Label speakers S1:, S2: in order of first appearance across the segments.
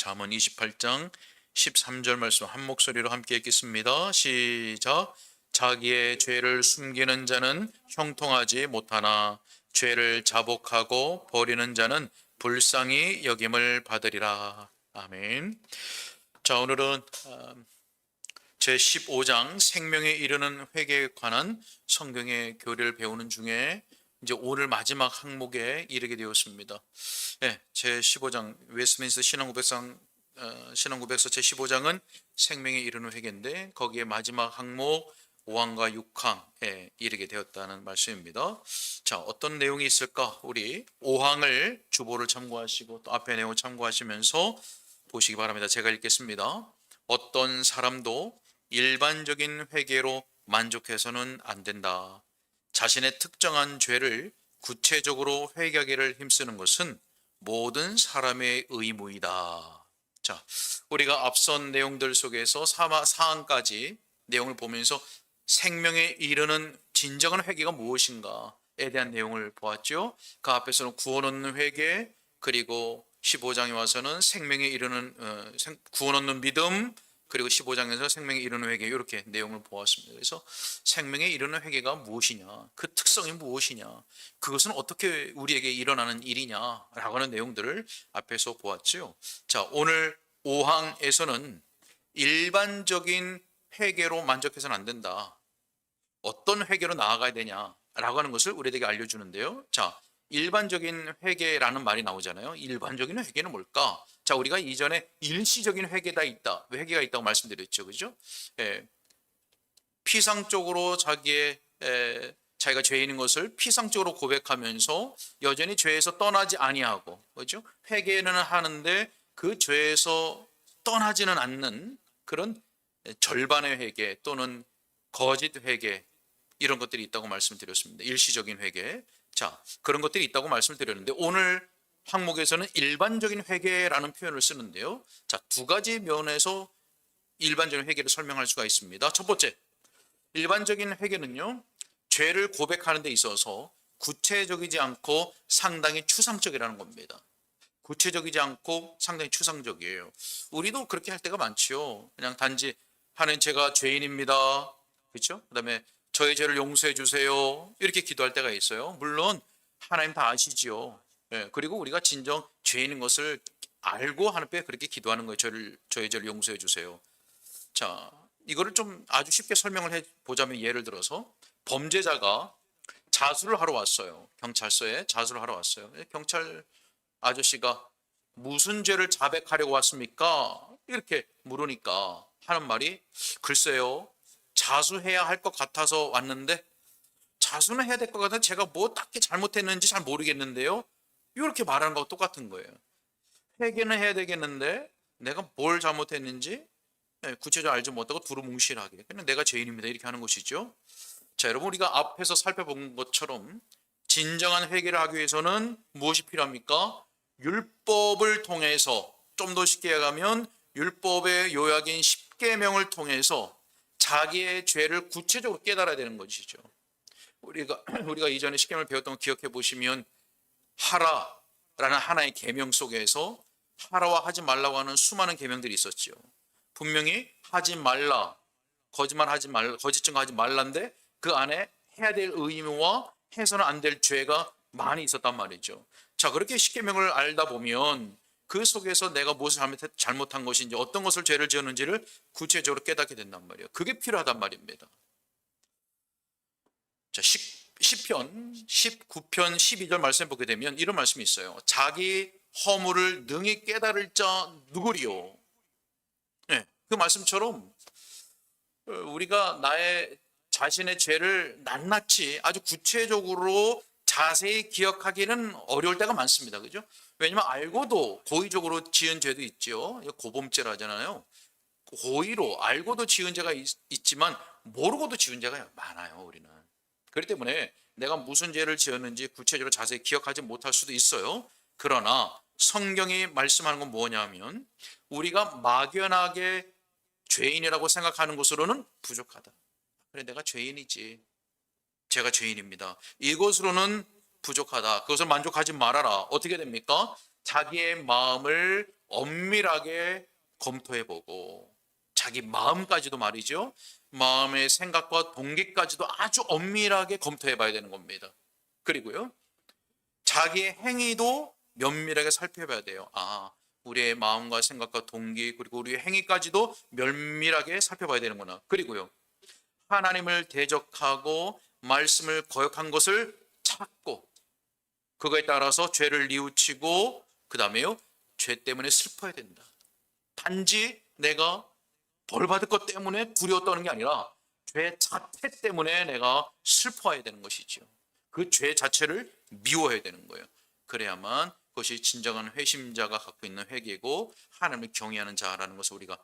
S1: 잠언 28장 13절 말씀 한 목소리로 함께 읽겠습니다. 시작. 자기의 죄를 숨기는 자는 형통하지 못하나 죄를 자복하고 버리는 자는 불쌍히 여김을 받으리라. 아멘. 자, 오늘은 제 15장 생명에 이르는 회개에 관한 성경의 교리를 배우는 중에 이제 오늘 마지막 항목에 이르게 되었습니다. 네, 제 15장 웨스민스 신앙고백상 어, 신앙고백서 제 15장은 생명에 이르는 회개인데 거기에 마지막 항목 5항과 6항에 이르게 되었다는 말씀입니다. 자, 어떤 내용이 있을까? 우리 5항을 주보를 참고하시고 또 앞에 내용을 참고하시면서 보시기 바랍니다. 제가 읽겠습니다. 어떤 사람도 일반적인 회개로 만족해서는 안 된다. 자신의 특정한 죄를 구체적으로 회개하기를 힘쓰는 것은 모든 사람의 의무이다. 자, 우리가 앞선 내용들 속에서 사항까지 내용을 보면서 생명에 이르는 진정한 회개가 무엇인가에 대한 내용을 보았죠. 그 앞에서는 구원 얻는 회개, 그리고 15장에 와서는 생명에 이르는 어, 구원 얻는 믿음, 그리고 15장에서 생명에 이르는 회개 이렇게 내용을 보았습니다. 그래서 생명에 이르는 회개가 무엇이냐, 그 특성이 무엇이냐, 그것은 어떻게 우리에게 일어나는 일이냐라고 하는 내용들을 앞에서 보았죠. 자, 오늘 5항에서는 일반적인 회개로 만족해서는 안 된다. 어떤 회개로 나아가야 되냐라고 하는 것을 우리에게 알려주는데요. 자, 일반적인 회개라는 말이 나오잖아요. 일반적인 회개는 뭘까? 자, 우리가 이전에 일시적인 회개가 있다. 회개가 있다고 말씀드렸죠. 그죠? 예, 피상적으로 자기의 에, 자기가 죄인인 것을 피상적으로 고백하면서 여전히 죄에서 떠나지 아니하고 그죠? 회개는 하는데 그 죄에서 떠나지는 않는 그런 절반의 회개 또는 거짓 회개 이런 것들이 있다고 말씀드렸습니다. 일시적인 회개. 자, 그런 것들이 있다고 말씀드렸는데 오늘 항목에서는 일반적인 회개라는 표현을 쓰는데요. 자, 두 가지 면에서 일반적인 회개를 설명할 수가 있습니다. 첫 번째, 일반적인 회개는요, 죄를 고백하는 데 있어서 구체적이지 않고 상당히 추상적이라는 겁니다. 구체적이지 않고 상당히 추상적이에요. 우리도 그렇게 할 때가 많지요. 그냥 단지 하는 제가 죄인입니다. 그렇죠? 그다음에 저의 죄를 용서해 주세요. 이렇게 기도할 때가 있어요. 물론 하나님 다 아시지요. 예, 그리고 우리가 진정 죄인인 것을 알고 하나님께 그렇게 기도하는 거예요. 저를 저의 죄를 용서해 주세요. 자, 이거를 좀 아주 쉽게 설명을 해 보자면 예를 들어서 범죄자가 자수를 하러 왔어요. 경찰서에 자수를 하러 왔어요. 예, 경찰 아저씨가 무슨 죄를 자백하려고 왔습니까? 이렇게 물으니까 하는 말이 글쎄요. 자수해야 할 것 같아서 왔는데 자수는 해야 될 것 같아서 제가 뭐 딱히 잘못했는지 잘 모르겠는데요. 이렇게 말하는 거와 똑같은 거예요. 회개는 해야 되겠는데 내가 뭘 잘못했는지 네, 구체적으로 알지 못하고 두루뭉실하게 그냥 내가 죄인입니다 이렇게 하는 것이죠. 자 여러분 우리가 앞에서 살펴본 것처럼 진정한 회개를 하기 위해서는 무엇이 필요합니까? 율법을 통해서 좀 더 쉽게 가면 율법의 요약인 10계명을 통해서 자기의 죄를 구체적으로 깨달아야 되는 것이죠. 우리가 우리가 이전에 10계명을 배웠던 거 기억해 보시면 하라라는 하나의 계명 속에서 하라와 하지 말라고 하는 수많은 계명들이 있었죠. 분명히 하지 말라, 거짓말하지 말라, 거짓 증거하지 말란데 그 안에 해야 될 의무와 해서는 안 될 죄가 많이 있었단 말이죠. 자, 그렇게 십계명을 알다 보면 그 속에서 내가 무엇을 잘못한 것인지 어떤 것을 죄를 지었는지를 구체적으로 깨닫게 된단 말이에요. 그게 필요하단 말입니다. 자, 10, 편 19편 12절 말씀 보게 되면 이런 말씀이 있어요. 자기 허물을 능히 깨달을 자 누구리요? 네, 그 말씀처럼 어, 우리가 나의 자신의 죄를 낱낱이 아주 구체적으로 자세히 기억하기는 어려울 때가 많습니다. 그죠? 왜냐면 알고도 고의적으로 지은 죄도 있죠. 고범죄라 하잖아요. 고의로 알고도 지은 죄가 있, 지만 모르고도 지은 죄가 많아요. 우리는. 그렇기 때문에 내가 무슨 죄를 지었는지 구체적으로 자세히 기억하지 못할 수도 있어요. 그러나 성경이 말씀하는 건 뭐냐면 우리가 막연하게 죄인이라고 생각하는 것으로는 부족하다. 그래 내가 죄인이지. 제가 죄인입니다. 이것으로는 부족하다. 그것을 만족하지 말아라. 어떻게 됩니까? 자기의 마음을 엄밀하게 검토해 보고 자기 마음까지도 말이죠. 마음의 생각과 동기까지도 아주 엄밀하게 검토해 봐야 되는 겁니다. 그리고요. 자기의 행위도 면밀하게 살펴봐야 돼요. 아, 우리의 마음과 생각과 동기 그리고 우리의 행위까지도 면밀하게 살펴봐야 되는구나. 그리고요. 하나님을 대적하고 말씀을 거역한 것을 찾고 그거에 따라서 죄를 뉘우치고 그 다음에요. 죄 때문에 슬퍼야 된다. 단지 내가 벌 받을 것 때문에 두려워 떠는 게 아니라 죄 자체 때문에 내가 슬퍼해야 되는 것이죠. 그죄 자체를 미워해야 되는 거예요. 그래야만 그것이 진정한 회심자가 갖고 있는 회개고 하나님을 경외하는 자라는 것을 우리가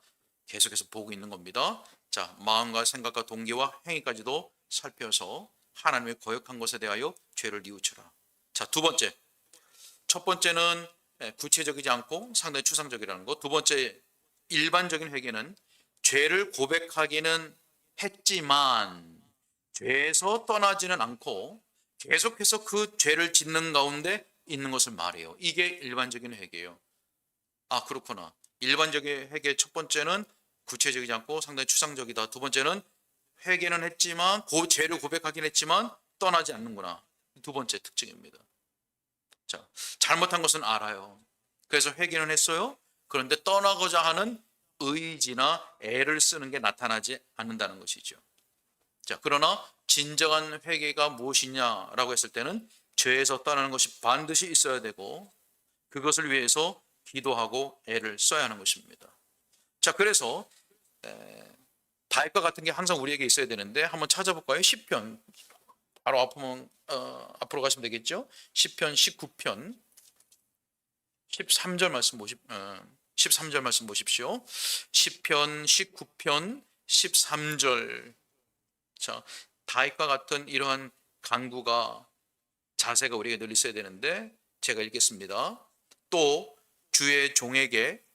S1: 계속해서 보고 있는 겁니다. 자, 마음과 생각과 동기와 행위까지도 살펴서 하나님의 거역한 것에 대하여 죄를 뉘우쳐라. 자, 두 번째. 첫 번째는 예, 구체적이지 않고 상당히 추상적이라는 것. 두 번째 일반적인 회개는 죄를 고백하기는 했지만 죄에서 떠나지는 않고 계속해서 그 죄를 짓는 가운데 있는 것을 말해요. 이게 일반적인 회개예요. 아 그렇구나. 일반적인 회개 첫 번째는 구체적이지 않고 상당히 추상적이다. 두 번째는 회개는 했지만 그 죄를 고백하긴 했지만 떠나지 않는구나. 두 번째 특징입니다. 자 잘못한 것은 알아요. 그래서 회개는 했어요. 그런데 떠나고자 하는 의지나 애를 쓰는 게 나타나지 않는다는 것이죠. 자, 그러나 진정한 회개가 무엇이냐라고 했을 때는 죄에서 떠나는 것이 반드시 있어야 되고 그것을 위해서 기도하고 애를 써야 하는 것입니다. 자, 그래서 에, 다윗과 같은 게 항상 우리에게 있어야 되는데 한번 찾아볼까요? 10편 바로 앞으로, 어, 앞으로 가시면 되겠죠? 10편 19편 13절 말씀 보십 어, 13절 말씀 보십시오. 10편 19편 13절 자, 다윗과 같은 이러한 강구가 자세가 우리에게 늘 있어야 되는데 제가 읽겠습니다. 또 주의 종에게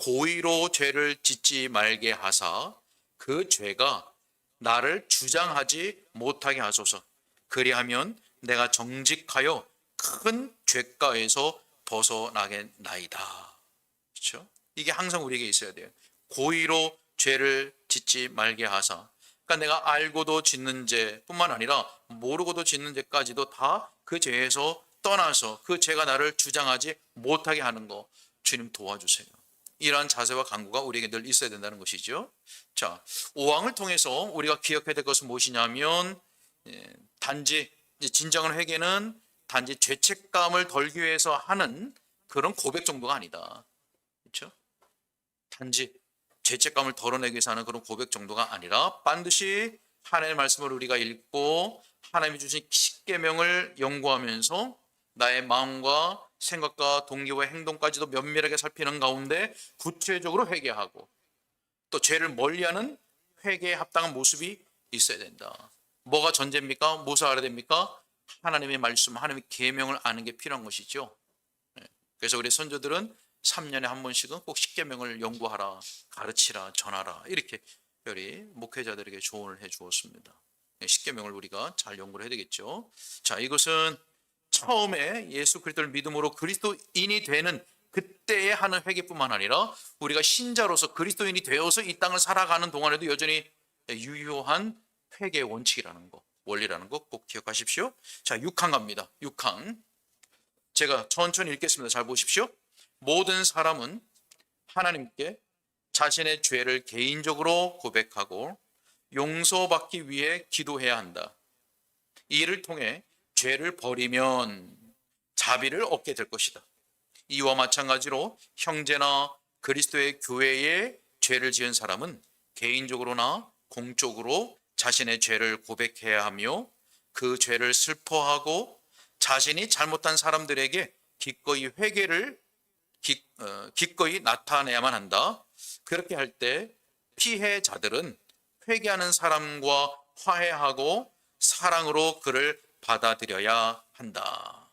S1: 고의로 죄를 짓지 말게 하사 그 죄가 나를 주장하지 못하게 하소서. 그리하면 내가 정직하여 큰 죄가에서 벗어나겠나이다. 그렇죠? 이게 항상 우리에게 있어야 돼요. 고의로 죄를 짓지 말게 하사. 그러니까 내가 알고도 짓는 죄뿐만 아니라 모르고도 짓는 죄까지도 다 그 죄에서 떠나서 그 죄가 나를 주장하지 못하게 하는 거 주님 도와주세요. 이러한 자세와 강구가 우리에게 늘 있어야 된다는 것이죠. 자, 오왕을 통해서 우리가 기억해야 될 것은 무엇이냐면 예, 단지 진정한 회개는 단지 죄책감을 덜기 위해서 하는 그런 고백 정도가 아니다. 그렇죠? 단지 죄책감을 덜어내기 위해서 하는 그런 고백 정도가 아니라 반드시 하나님의 말씀을 우리가 읽고 하나님이 주신 십계명을 연구하면서 나의 마음과 생각과 동기와 행동까지도 면밀하게 살피는 가운데 구체적으로 회개하고 또 죄를 멀리하는 회개에 합당한 모습이 있어야 된다. 뭐가 전제입니까? 무엇을 알아야 됩니까? 하나님의 말씀, 하나님의 계명을 아는 게 필요한 것이죠. 네. 그래서 우리 선조들은 3년에 한 번씩은 꼭 십계명을 연구하라, 가르치라, 전하라 이렇게 우리 목회자들에게 조언을 해 주었습니다. 네, 십계명을 우리가 잘 연구를 해야 되겠죠. 자, 이것은 처음에 예수 그리스도를 믿음으로 그리스도인이 되는 그때에 하는 회개뿐만 아니라 우리가 신자로서 그리스도인이 되어서 이 땅을 살아가는 동안에도 여전히 유효한 회개 원칙이라는 거, 원리라는 거 꼭 기억하십시오. 자, 6항 갑니다. 6항. 제가 천천히 읽겠습니다. 잘 보십시오. 모든 사람은 하나님께 자신의 죄를 개인적으로 고백하고 용서받기 위해 기도해야 한다. 이를 통해 죄를 버리면 자비를 얻게 될 것이다. 이와 마찬가지로 형제나 그리스도의 교회에 죄를 지은 사람은 개인적으로나 공적으로 자신의 죄를 고백해야 하며 그 죄를 슬퍼하고 자신이 잘못한 사람들에게 기꺼이 회개를 기, 어, 기꺼이 나타내야만 한다. 그렇게 할 때 피해자들은 회개하는 사람과 화해하고 사랑으로 그를 받아들여야 한다.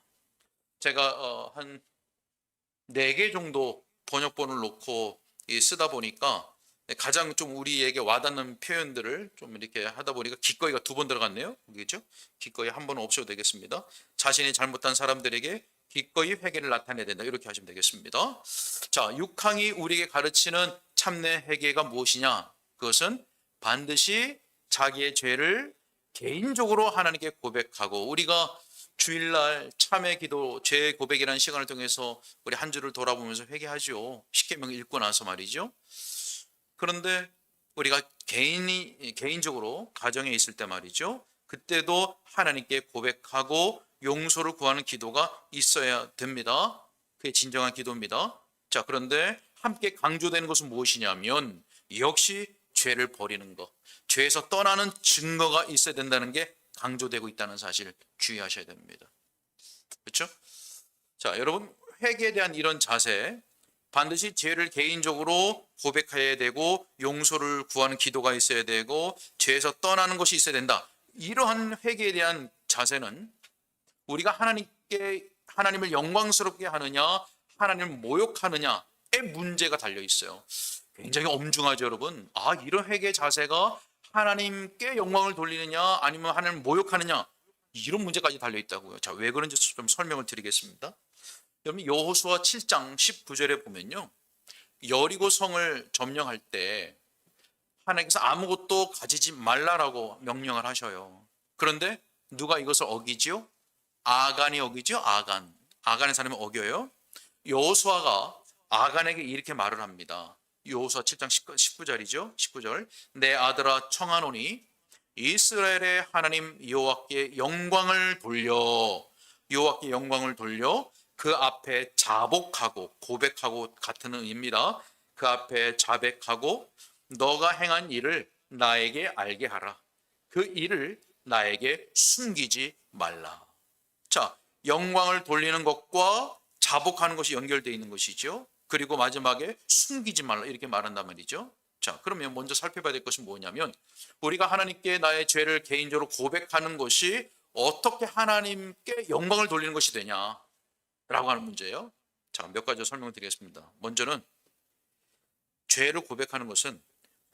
S1: 제가 어, 한네 개 정도 번역본을 놓고 이 쓰다 보니까 가장 좀 우리에게 와닿는 표현들을 좀 이렇게 하다 보니까 기꺼이가 두 번 들어갔네요. 그죠? 기꺼이 한 번은 없어도 되겠습니다. 자신이 잘못한 사람들에게 기꺼이 회개를 나타내야 된다. 이렇게 하시면 되겠습니다. 자, 6항이 우리에게 가르치는 참내 회개가 무엇이냐? 그것은 반드시 자기의 죄를 개인적으로 하나님께 고백하고 우리가 주일날 참회 기도 죄 고백이라는 시간을 통해서 우리 한 주를 돌아보면서 회개하죠. 십계명 읽고 나서 말이죠. 그런데 우리가 개인이 개인적으로 가정에 있을 때 말이죠. 그때도 하나님께 고백하고 용서를 구하는 기도가 있어야 됩니다. 그게 진정한 기도입니다. 자, 그런데 함께 강조되는 것은 무엇이냐면 역시 죄를 버리는 것, 죄에서 떠나는 증거가 있어야 된다는 게 강조되고 있다는 사실 주의하셔야 됩니다. 그렇죠? 자, 여러분 회개에 대한 이런 자세 반드시 죄를 개인적으로 고백해야 되고 용서를 구하는 기도가 있어야 되고 죄에서 떠나는 것이 있어야 된다. 이러한 회개에 대한 자세는 우리가 하나님께 하나님을 영광스럽게 하느냐, 하나님을 모욕하느냐의 문제가 달려 있어요. 굉장히 엄중하죠, 여러분. 아, 이런 회개 자세가 하나님께 영광을 돌리느냐, 아니면 하나님을 모욕하느냐, 이런 문제까지 달려 있다고요. 자, 왜 그런지 좀 설명을 드리겠습니다. 여러분, 여호수아 7장 19절에 보면요. 여리고 성을 점령할 때 하나님께서 아무것도 가지지 말라라고 명령을 하셔요. 그런데 누가 이것을 어기지요? 아간이 어기죠? 아간. 아간의 사람이 어겨요. 여호수아가 아간에게 이렇게 말을 합니다. 여호수아 7장 19절이죠. 19절. 내 아들아 청하노니 이스라엘의 하나님 여호와께 영광을 돌려 여호와께 영광을 돌려 그 앞에 자복하고 고백하고 같은 의미입니다. 그 앞에 자백하고 너가 행한 일을 나에게 알게 하라. 그 일을 나에게 숨기지 말라. 자, 영광을 돌리는 것과 자복하는 것이 연결되어 있는 것이죠. 그리고 마지막에 숨기지 말라 이렇게 말한단 말이죠. 자, 그러면 먼저 살펴봐야 될 것은 뭐냐면 우리가 하나님께 나의 죄를 개인적으로 고백하는 것이 어떻게 하나님께 영광을 돌리는 것이 되냐 라고 하는 문제예요. 자, 몇 가지 설명을 드리겠습니다. 먼저는 죄를 고백하는 것은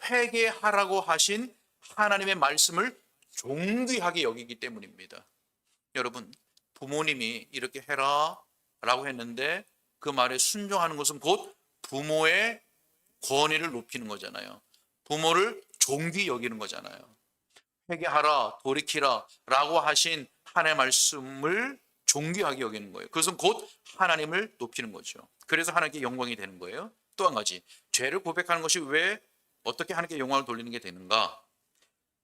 S1: 회개하라고 하신 하나님의 말씀을 존귀하게 여기기 때문입니다. 여러분, 부모님이 이렇게 해라 라고 했는데 그 말에 순종하는 것은 곧 부모의 권위를 높이는 거잖아요. 부모를 존귀 여기는 거잖아요. 회개하라, 돌이키라 라고 하신 하나님의 말씀을 존귀하게 여기는 거예요. 그것은 곧 하나님을 높이는 거죠. 그래서 하나님께 영광이 되는 거예요. 또 한 가지, 죄를 고백하는 것이 왜 어떻게 하나님께 영광을 돌리는 게 되는가?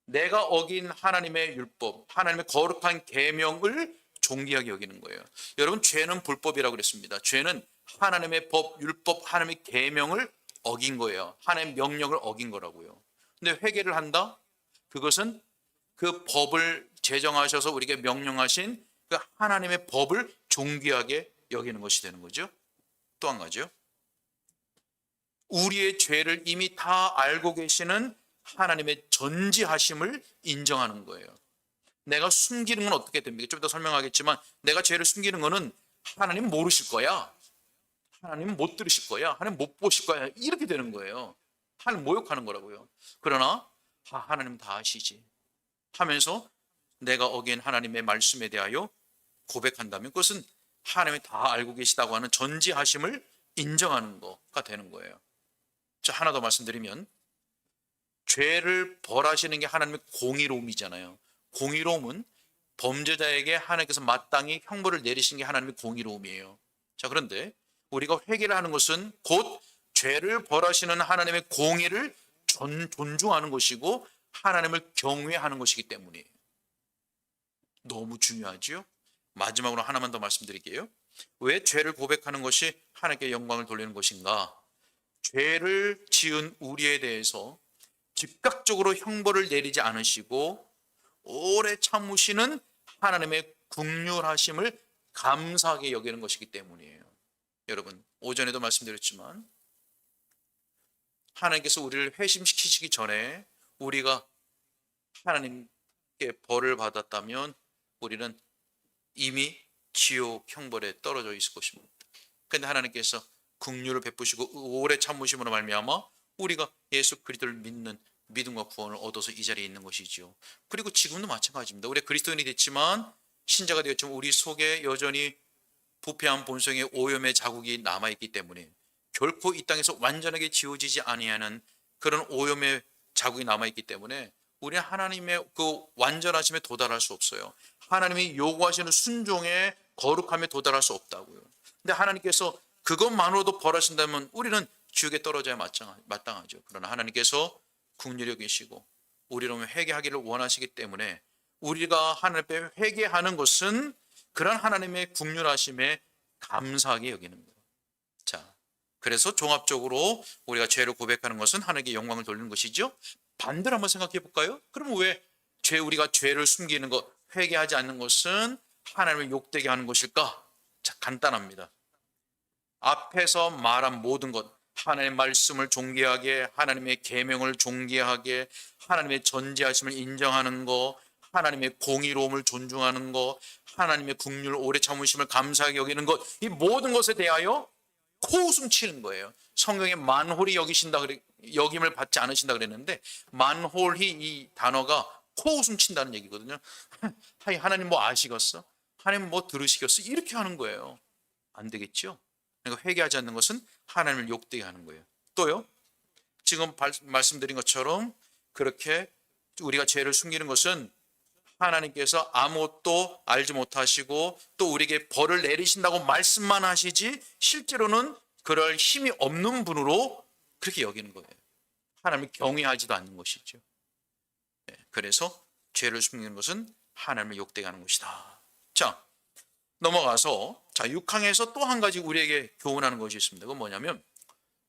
S1: 내가 어긴 하나님의 율법, 하나님의 거룩한 계명을 존귀하게 여기는 거예요. 여러분 죄는 불법이라고 그랬습니다. 죄는 하나님의 법, 율법, 하나님의 계명을 어긴 거예요. 하나님의 명령을 어긴 거라고요. 근데 회개를 한다? 그것은 그 법을 제정하셔서 우리에게 명령하신 그 하나님의 법을 존귀하게 여기는 것이 되는 거죠. 또 한 가지요. 우리의 죄를 이미 다 알고 계시는 하나님의 전지하심을 인정하는 거예요. 내가 숨기는 건 어떻게 됩니까? 좀 더 설명하겠지만 내가 죄를 숨기는 거는 하나님 모르실 거야. 하나님 못 들으실 거야. 하나님 못 보실 거야. 이렇게 되는 거예요. 하나님 모욕하는 거라고요. 그러나 아, 하나님 다 아시지 하면서 내가 어긴 하나님의 말씀에 대하여 고백한다면 그것은 하나님이 다 알고 계시다고 하는 전지하심을 인정하는 거가 되는 거예요. 자, 하나 더 말씀드리면 죄를 벌하시는 게 하나님의 공의로움이잖아요. 공의로움은 범죄자에게 하나님께서 마땅히 형벌을 내리신 게 하나님의 공의로움이에요. 자, 그런데 우리가 회개를 하는 것은 곧 죄를 벌하시는 하나님의 공의를 존, 존중하는 것이고 하나님을 경외하는 것이기 때문이에요. 너무 중요하지요? 마지막으로 하나만 더 말씀드릴게요. 왜 죄를 고백하는 것이 하나님께 영광을 돌리는 것인가? 죄를 지은 우리에 대해서 즉각적으로 형벌을 내리지 않으시고 오래 참으시는 하나님의 국률하심을 감사하게 여기는 것이기 때문이에요. 여러분, 오전에도 말씀드렸지만 하나님께서 우리를 회심시키시기 전에 우리가 하나님께 벌을 받았다면 우리는 이미 지옥 형벌에 떨어져 있을 것입니다. 근데 하나님께서 국류를 베푸시고 오래 참으심으로 말미암아 우리가 예수 그리스도를 믿는 믿음과 구원을 얻어서 이 자리에 있는 것이지요. 그리고 지금도 마찬가지입니다. 우리가 그리스도인이 됐지만 신자가 되었지만 우리 속에 여전히 부패한 본성의 오염의 자국이 남아 있기 때문에 결코 이 땅에서 완전하게 지워지지 아니하는 그런 오염의 자국이 남아 있기 때문에 우리는 하나님의 그 완전하심에 도달할 수 없어요. 하나님이 요구하시는 순종의 거룩함에 도달할 수 없다고요. 근데 하나님께서 그것만으로도 벌하신다면 우리는 지옥에 떨어져야 마땅하- 마땅하죠. 그러나 하나님께서 국률이 계시고 우리를 회개하기를 원하시기 때문에 우리가 하나님 앞에 회개하는 것은 그런 하나님의 국률하심에 감사하게 여기는 거예요. 자, 그래서 종합적으로 우리가 죄를 고백하는 것은 하나님께 영광을 돌리는 것이죠. 반대로 한번 생각해 볼까요? 그럼 왜죄 우리가 죄를 숨기는 것, 회개하지 않는 것은 하나님을 욕되게 하는 것일까? 자, 간단합니다. 앞에서 말한 모든 것, 하나님의 말씀을 존귀하게, 하나님의 계명을 존귀하게, 하나님의 전지하심을 인정하는 거, 하나님의 공의로움을 존중하는 거, 하나님의 국률 오래 참으심을 감사하게 여기는 것, 이 모든 것에 대하여 코웃음 치는 거예요. 성경에 만홀히 여기신다 그래 여김을 받지 않으신다 그랬는데 만홀히 이 단어가 코웃음 친다는 얘기거든요. 하이 하나님 뭐 아시겠어? 하나님 뭐 들으시겠어? 이렇게 하는 거예요. 안 되겠죠? 그러니까 회개하지 않는 것은 하나님을 욕되게 하는 거예요. 또요. 지금 발- 말씀드린 것처럼 그렇게 우리가 죄를 숨기는 것은 하나님께서 아무것도 알지 못하시고 또 우리에게 벌을 내리신다고 말씀만 하시지 실제로는 그럴 힘이 없는 분으로 그렇게 여기는 거예요. 하나님을 경외하지도 않는 것이죠. 네, 그래서 죄를 숨기는 것은 하나님을 욕되게 하는 것이다. 자, 넘어가서 자 6항에서 또 한 가지 우리에게 교훈하는 것이 있습니다. 그건 뭐냐면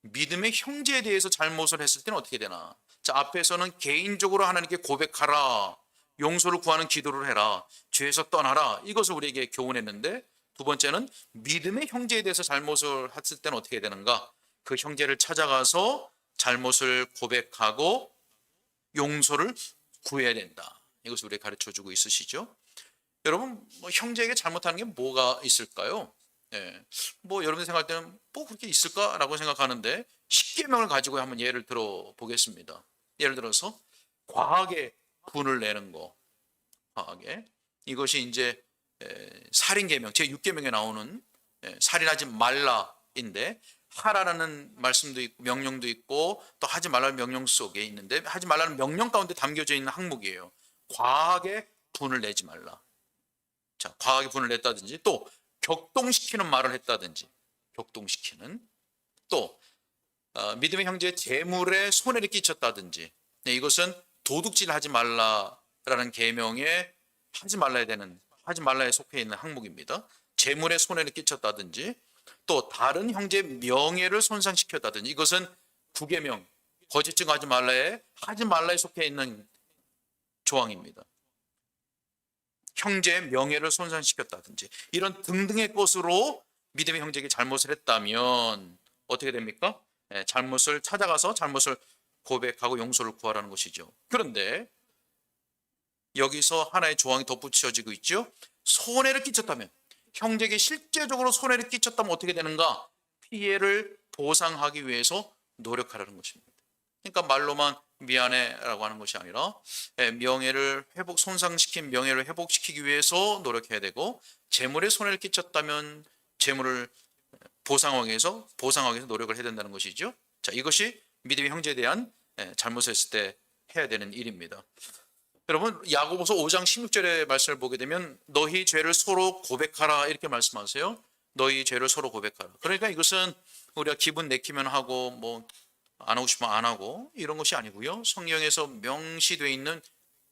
S1: 믿음의 형제에 대해서 잘못을 했을 때는 어떻게 되나? 자, 앞에서는 개인적으로 하나님께 고백하라. 용서를 구하는 기도를 해라. 죄에서 떠나라. 이것을 우리에게 교훈했는데 두 번째는 믿음의 형제에 대해서 잘못을 했을 때는 어떻게 되는가? 그 형제를 찾아가서 잘못을 고백하고 용서를 구해야 된다. 이것을 우리에게 가르쳐 주고 있으시죠? 여러분, 뭐 형제에게 잘못하는 게 뭐가 있을까요? 예. 뭐 여러분이 생각할 때는 뭐 그렇게 있을까라고 생각하는데 십계명을 가지고 한번 예를 들어 보겠습니다. 예를 들어서 과하게 분을 내는 거, 과하게 이것이 이제 에, 살인 계명 제 6계명에 나오는 에, 살인하지 말라인데 하라라는 말씀도 있고 명령도 있고 또 하지 말라는 명령 속에 있는데 하지 말라는 명령 가운데 담겨져 있는 항목이에요. 과하게 분을 내지 말라. 자, 과하게 분을 냈다든지 또 격동시키는 말을 했다든지 격동시키는 또 어, 믿음의 형제의 재물에 손해를 끼쳤다든지 네, 이것은 도둑질 하지 말라라는 계명에 하지 말라야 되는 하지 말라에 속해 있는 항목입니다. 재물에 손해를 끼쳤다든지 또 다른 형제의 명예를 손상시켰다든지 이것은 구계명 거짓 증하지 말라에 하지 말라에 속해 있는 조항입니다. 형제의 명예를 손상시켰다든지 이런 등등의 것으로 믿음의 형제에게 잘못을 했다면 어떻게 됩니까? 예, 잘못을 찾아가서 잘못을 고백하고 용서를 구하라는 것이죠. 그런데 여기서 하나의 조항이 덧붙여지고 있죠. 손해를 끼쳤다면 형제에게 실제적으로 손해를 끼쳤다면 어떻게 되는가? 피해를 보상하기 위해서 노력하라는 것입니다. 그러니까 말로만 미안해라고 하는 것이 아니라 예, 명예를 회복 손상시킨 명예를 회복시키기 위해서 노력해야 되고 재물에 손해를 끼쳤다면 재물을 보상하기 위해서 보상하기 위해서 노력을 해야 된다는 것이죠. 자, 이것이 믿음의 형제에 대한 예, 잘못을 했을 때 해야 되는 일입니다. 여러분 야고보서 5장 16절의 말씀을 보게 되면 너희 죄를 서로 고백하라 이렇게 말씀하세요. 너희 죄를 서로 고백하라. 그러니까 이것은 우리가 기분 내키면 하고 뭐 안 하고 싶으면 안 하고 이런 것이 아니고요. 성경에서 명시되어 있는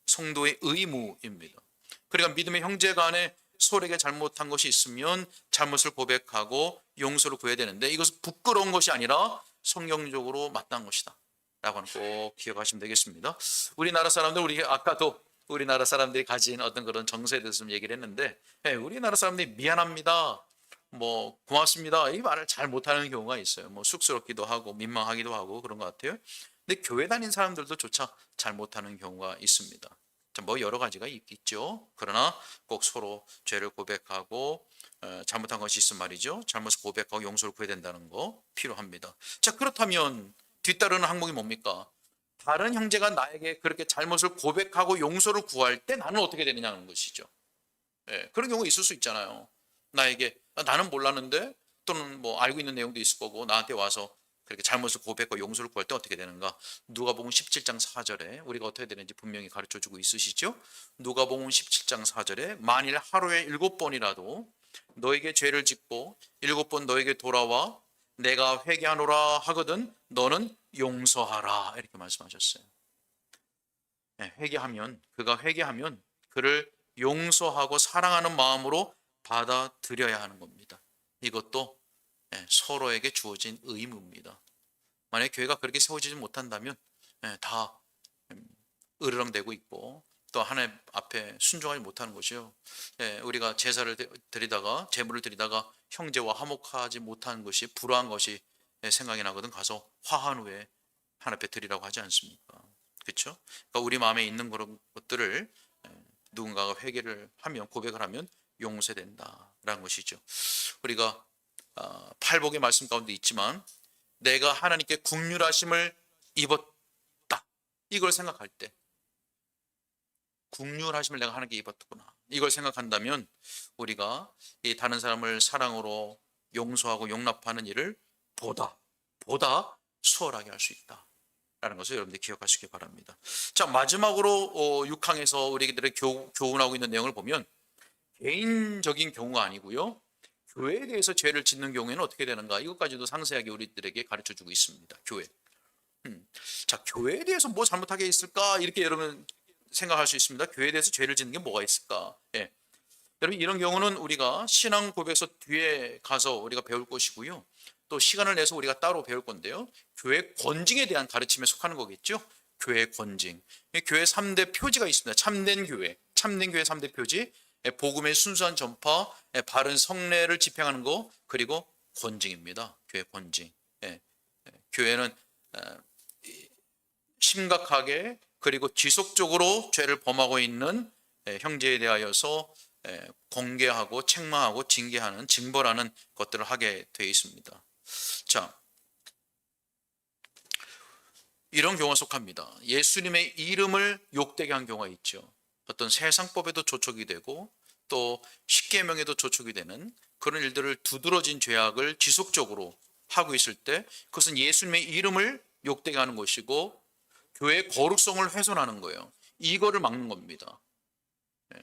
S1: 성도의 의무입니다. 그러니까 믿음의 형제 간에 서로에게 잘못한 것이 있으면 잘못을 고백하고 용서를 구해야 되는데 이것은 부끄러운 것이 아니라 성경적으로 마땅한 것이다. 라고 하는 꼭 기억하시면 되겠습니다. 우리나라 사람들 우리 아까도 우리나라 사람들이 가진 어떤 그런 정서에 대해서 좀 얘기를 했는데 예, 우리나라 사람들이 미안합니다. 뭐 고맙습니다. 이 말을 잘 못하는 경우가 있어요. 뭐 쑥스럽기도 하고 민망하기도 하고 그런 것 같아요. 근데 교회 다닌 사람들도 조차 잘 못하는 경우가 있습니다. 자, 뭐 여러 가지가 있겠죠. 그러나 꼭 서로 죄를 고백하고 어, 잘못한 것이 있으면 말이죠. 잘못을 고백하고 용서를 구해야 된다는 거 필요합니다. 자 그렇다면 뒤따르는 항목이 뭡니까? 다른 형제가 나에게 그렇게 잘못을 고백하고 용서를 구할 때 나는 어떻게 되느냐는 것이죠. 예, 그런 경우 있을 수 있잖아요. 나에게 아, 나는 몰랐는데 또는 뭐 알고 있는 내용도 있을 거고 나한테 와서 그렇게 잘못을 고백하고 용서를 구할 때 어떻게 되는가? 누가복음 17장 4절에 우리가 어떻게 되는지 분명히 가르쳐 주고 있으시죠? 누가복음 17장 4절에 만일 하루에 일곱 번이라도 너에게 죄를 짓고 일곱 번 너에게 돌아와 내가 회개하노라 하거든 너는 용서하라 이렇게 말씀하셨어요. 예, 회개하면 그가 회개하면 그를 용서하고 사랑하는 마음으로 받아들여야 하는 겁니다. 이것도 예, 서로에게 주어진 의무입니다. 만약 교회가 그렇게 세워지지 못한다면 예, 다 음, 으르렁대고 있고 또 하나님 앞에 순종하지 못하는 것이요. 예, 우리가 제사를 드- 드리다가 제물을 드리다가 형제와 화목하지 못한 것이 불화한 것이 예, 생각이 나거든 가서 화한 후에 하나님 앞에 드리라고 하지 않습니까? 그렇죠? 그러니까 우리 마음에 있는 그런 것들을 예, 누군가가 회개를 하면 고백을 하면 용서된다라는 것이죠. 우리가 아, 팔복의 말씀 가운데 있지만 내가 하나님께 국률하심을 입었다 이걸 생각할 때 국률하심을 내가 하나님께 입었구나 이걸 생각한다면 우리가 이 다른 사람을 사랑으로 용서하고 용납하는 일을 보다 보다 수월하게 할 수 있다. 라는 것을 여러분들 기억하시기 바랍니다. 자 마지막으로 어, 6항에서 우리들의 교, 교훈하고 있는 내용을 보면 개인적인 경우가 아니고요. 교회에 대해서 죄를 짓는 경우에는 어떻게 되는가 이것까지도 상세하게 우리들에게 가르쳐 주고 있습니다. 교회. 음. 자 교회에 대해서 뭐 잘못하게 있을까 이렇게 여러분 생각할 수 있습니다. 교회에 대해서 죄를 짓는 게 뭐가 있을까? 예. 여러분 이런 경우는 우리가 신앙 고백서 뒤에 가서 우리가 배울 것이고요. 또 시간을 내서 우리가 따로 배울 건데요. 교회 권징에 대한 가르침에 속하는 거겠죠. 교회 권징. 이 교회 3대 표지가 있습니다. 참된 교회. 참된 교회 3대 표지. 예, 복음의 순수한 전파, 예, 바른 성례를 집행하는 거, 그리고 권징입니다. 교회 권징. 예, 예, 교회는 어, 이, 심각하게 그리고 지속적으로 죄를 범하고 있는 예, 형제에 대하여서 예, 공개하고 책망하고 징계하는 징벌하는 것들을 하게 되어 있습니다. 자, 이런 경우가 속합니다. 예수님의 이름을 욕되게 한 경우가 있죠. 어떤 세상법에도 조촉이 되고 또 십계명에도 조촉이 되는 그런 일들을 두드러진 죄악을 지속적으로 하고 있을 때 그것은 예수님의 이름을 욕되게 하는 것이고 교회의 거룩성을 훼손하는 거예요. 이거를 막는 겁니다. 예.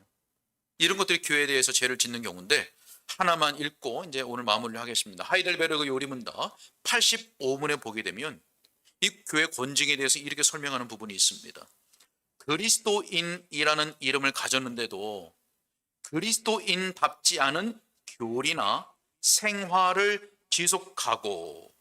S1: 이런 것들이 교회에 대해서 죄를 짓는 경우인데 하나만 읽고 이제 오늘 마무리를 하겠습니다. 하이델베르그 요리문다 85문에 보게 되면 이 교회 권징에 대해서 이렇게 설명하는 부분이 있습니다. 그리스도인이라는 이름을 가졌는데도 그리스도인답지 않은 교리나 생활을 지속하고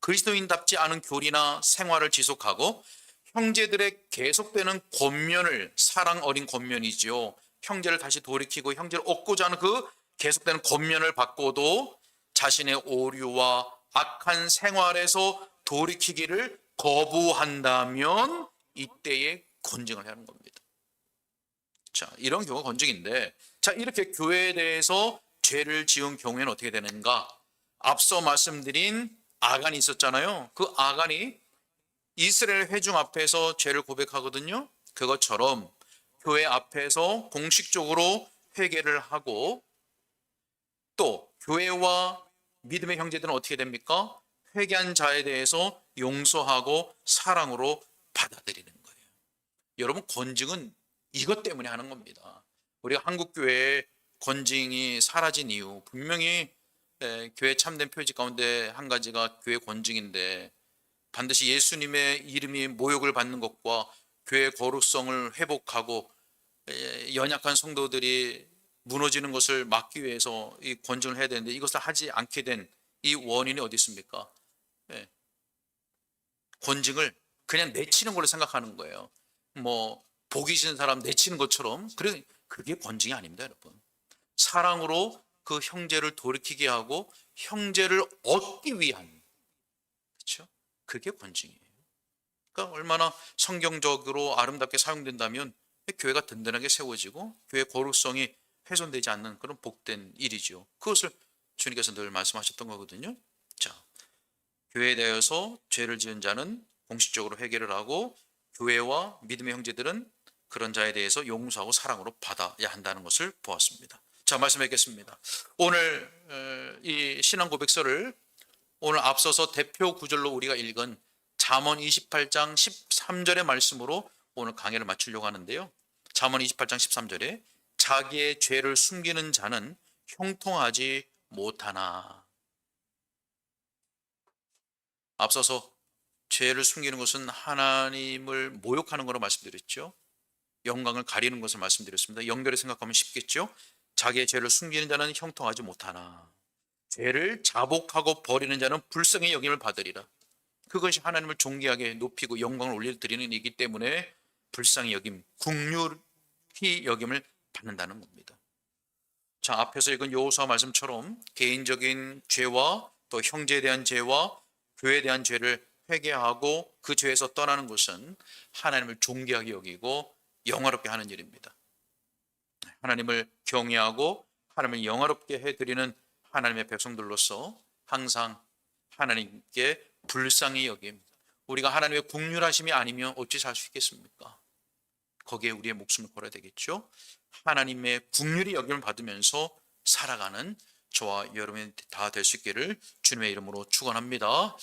S1: 그리스도인답지 않은 교리나 생활을 지속하고 형제들의 계속되는 권면을 사랑 어린 권면이지요. 형제를 다시 돌이키고 형제를 얻고자 하는 그 계속되는 권면을 받고도 자신의 오류와 악한 생활에서 돌이키기를 거부한다면 이때에 권징을 하는 겁니다. 자, 이런 경우가 권징인데, 자, 이렇게 교회에 대해서 죄를 지은 경우에는 어떻게 되는가? 앞서 말씀드린 아간이 있었잖아요. 그 아간이 이스라엘 회중 앞에서 죄를 고백하거든요. 그것처럼 교회 앞에서 공식적으로 회개를 하고 또 교회와 믿음의 형제들은 어떻게 됩니까? 회개한 자에 대해서 용서하고 사랑으로 받아들이는. 여러분 권징은 이것 때문에 하는 겁니다. 우리가 한국 교회의 권징이 사라진 이유 분명히 에, 교회 참된 표지 가운데 한 가지가 교회 권징인데 반드시 예수님의 이름이 모욕을 받는 것과 교회 거룩성을 회복하고 에, 연약한 성도들이 무너지는 것을 막기 위해서 이 권징을 해야 되는데 이것을 하지 않게 된 이 원인이 어디 있습니까? 예. 권징을 그냥 내치는 걸로 생각하는 거예요. 뭐 보기 싫은 사람 내치는 것처럼 그래 그게 권징이 아닙니다, 여러분. 사랑으로 그 형제를 돌이키게 하고 형제를 얻기 위한 그렇죠? 그게 권징이에요. 그러니까 얼마나 성경적으로 아름답게 사용된다면 교회가 든든하게 세워지고 교회 거룩성이 훼손되지 않는 그런 복된 일이죠. 그것을 주님께서 늘 말씀하셨던 거거든요. 자, 교회에 대해서 죄를 지은 자는 공식적으로 회개를 하고 교회와 믿음의 형제들은 그런 자에 대해서 용서하고 사랑으로 받아야 한다는 것을 보았습니다. 자, 말씀하겠습니다. 오늘 어, 이 신앙 고백서를 오늘 앞서서 대표 구절로 우리가 읽은 잠언 28장 13절의 말씀으로 오늘 강의를 마치려고 하는데요. 잠언 28장 13절에 자기의 죄를 숨기는 자는 형통하지 못하나. 앞서서 죄를 숨기는 것은 하나님을 모욕하는 것으로 말씀드렸죠. 영광을 가리는 것을 말씀드렸습니다. 연결해 생각하면 쉽겠죠. 자기의 죄를 숨기는 자는 형통하지 못하나. 죄를 자복하고 버리는 자는 불쌍히 여김을 받으리라. 그것이 하나님을 존귀하게 높이고 영광을 올려드리는 이기 때문에 불쌍히 여김, 국률히 여김을 받는다는 겁니다. 자, 앞에서 읽은 여호수아 말씀처럼 개인적인 죄와 또 형제에 대한 죄와 교회에 대한 죄를 회개하고 그 죄에서 떠나는 것은 하나님을 존귀하게 여기고 영화롭게 하는 일입니다. 하나님을 경외하고 하나님을 영화롭게 해드리는 하나님의 백성들로서 항상 하나님께 불쌍히 여김. 우리가 하나님의 국률하심이 아니면 어찌 살 수 있겠습니까? 거기에 우리의 목숨을 걸어야 되겠죠. 하나님의 국률이 여김을 받으면서 살아가는 저와 여러분이 다 될 수 있기를 주님의 이름으로 축원합니다.